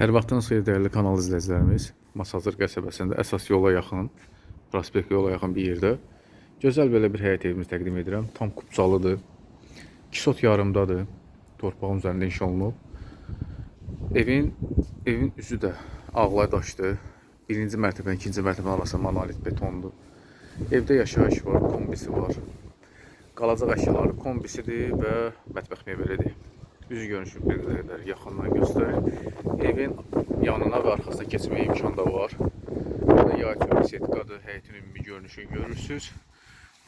Hər vaxtınız xeyir dəyərli kanal izləyicilərimiz. Masazır qəsəbəsində əsas yola yaxın, prospekt yola yaxın bir yerdə gözəl belə bir həyət evimizi təqdim edirəm. Tam kupçalıdır. 2 sot yarımdadır. Torpağın üzərində inşa olunub. Evin evin üzü də ağlay daşdır. Birinci mərtəbə, ikinci mərtəbə arası monolit betondur. Evdə yaşayış var, kombisi var. Qalacaq əşyaları kombisidir və mətbəx mebelidir. Üz görünüşü bir qədər yaxından göstərir. Evin yanına və arxasına keçməyə imkan da var. Burada yay çölü setkadır, həyətin ümumi görünüşünü görürsüz.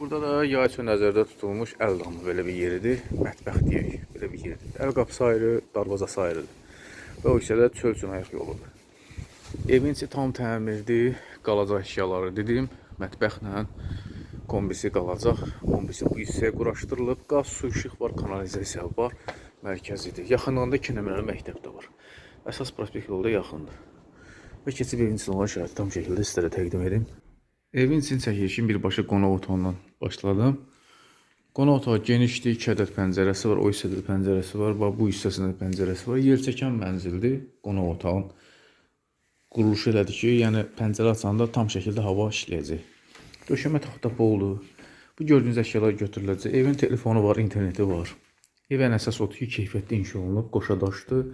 Burada da yay çölü nəzərdə tutulmuş əl damı belə bir yeridir. Mətbəx deyək, belə bir yerdir. Əl qapısı ayrı, darvazası ayrıdır. Və o hissədə çöl üçün ayaq yoludur. Evin içi tam təmirdir, qalacaq əşyaları dedim, mətbəxlə kombisi qalacaq. Kombisi bu hissəyə quraşdırılıb, qaz, su, işıq var, kanalizasiya var, mərkəzidir. Yaxınlığında 2 nömrəli məktəb də var. Əsas prospekt yolda yaxındır. Və keçib evin içində olan şəraiti tam şəkildə sizlərə təqdim edim. Evin için çəkilişin birbaşa qonaq otağından başladım. Qonaq otağı genişdir, 2 ədəd pəncərəsi var, o hissədə də pəncərəsi var, bax bu hissəsində də pəncərəsi var. Yer çəkən mənzildir qonaq otağın. Quruluşu elədir ki, yəni pəncərə açanda tam şəkildə hava işləyəcək. Döşəmə taxta poldur. Bu gördüyünüz əşyalar götürüləcək. Evin telefonu var, interneti var. Ev ən əsas odur ki, keyfiyyətli inşa olunub, qoşa daşdır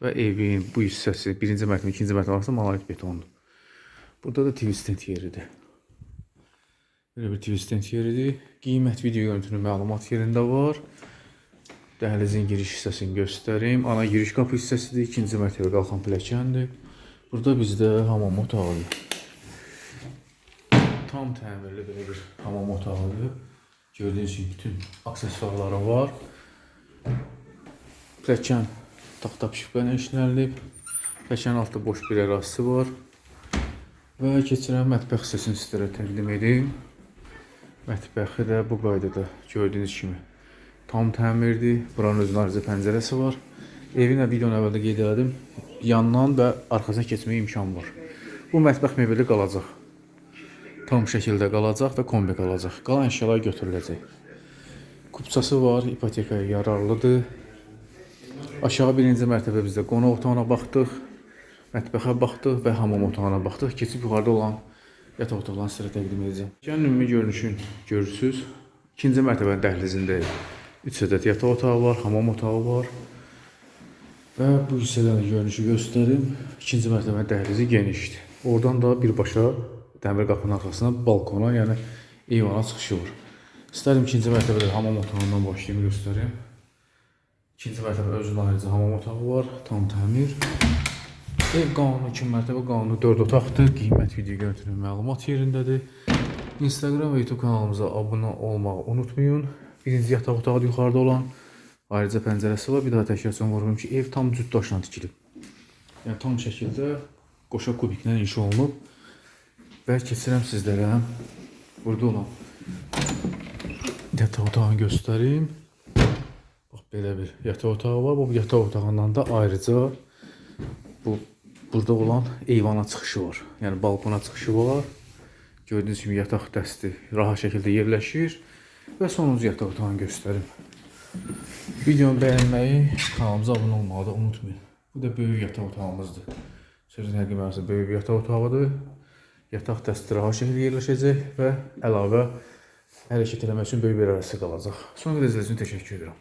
və evin bu hissəsi, birinci mərtəbə, ikinci mərtəbə arasında monolit betondur. Burada da TV stent yeridir. Belə bir TV stent yeridir. Qiymət video görüntünün məlumat yerində var. Dəhlizin giriş hissəsini göstərim. Ana giriş qapı hissəsidir. İkinci mərtəbə qalxan pilləkəndir. Burada bizdə hamam otağıdır. Tam təmirli belə bir hamam otağıdır. Gördüyünüz kimi bütün aksesuarları var. Pilləkən taxta pişiklə işlənilib. Pilləkənin altında boş bir ərazisi var. Və keçirəm mətbəx hissəsini sizlərə təqdim edim. Mətbəxi də bu qaydada gördüyünüz kimi tam təmirdir. Buranın özünün ayrıca pəncərəsi var. Evin də videonun əvvəldə qeyd elədim. Yandan və arxasına keçməyə imkan var. Bu mətbəx mebeli qalacaq. Tam şəkildə qalacaq və kombi qalacaq. Qalan əşyalar götürüləcək. Kupçası var, ipotekaya yararlıdır. Aşağı birinci mərtəbə bizdə qonaq otağına baxdıq. Mətbəxə baxdıq və hamam otağına baxdıq. Keçib yuxarıda olan yataq otaqlarını sizlərə təqdim edəcəm. Gəlin ümumi görünüşün görürsüz. İkinci mərtəbənin dəhlizindəyik. 3 ədəd yataq otağı var, hamam otağı var. Və bu hissədən də görünüşü göstərim. İkinci mərtəbənin dəhlizi genişdir. Oradan da birbaşa dəmir qapının arxasına balkona, yəni eyvana çıxışı var. İstərdim ikinci mərtəbədə hamam otağından başlayım göstərim. İkinci mərtəbə özünün ayrıca hamam otağı var, tam təmir. Ev qanunu 2 mərtəbə qanunu 4 otaqdır. Qiymət video görüntünün məlumat yerindədir. Instagram və YouTube kanalımıza abunə olmağı unutmayın. Birinci yataq otağı yuxarıda olan ayrıca pəncərəsi var. Bir daha təkrar son vurğulayım ki, ev tam cüt daşla tikilib. Yəni tam şəkildə qoşa kubiklə inşa olunub. Və keçirəm sizlərə burada olan yataq otağını göstərim. Belə bir yataq otağı var. Bu yataq otağından da ayrıca bu burada olan eyvana çıxışı var. Yəni balkona çıxışı var. Gördüyünüz kimi yataq dəsti rahat şəkildə yerləşir və sonuncu yataq otağını göstərim. Videonu bəyənməyi, kanalımıza abunə olmağı da unutmayın. Bu da böyük yataq otağımızdır. Sözün həqiqi mənasında böyük yataq otağıdır. Yataq dəsti rahat şəkildə yerləşəcək və əlavə hərəkət eləmək üçün böyük bir ərazisi qalacaq. Son qədər izlədiyiniz üçün təşəkkür edirəm.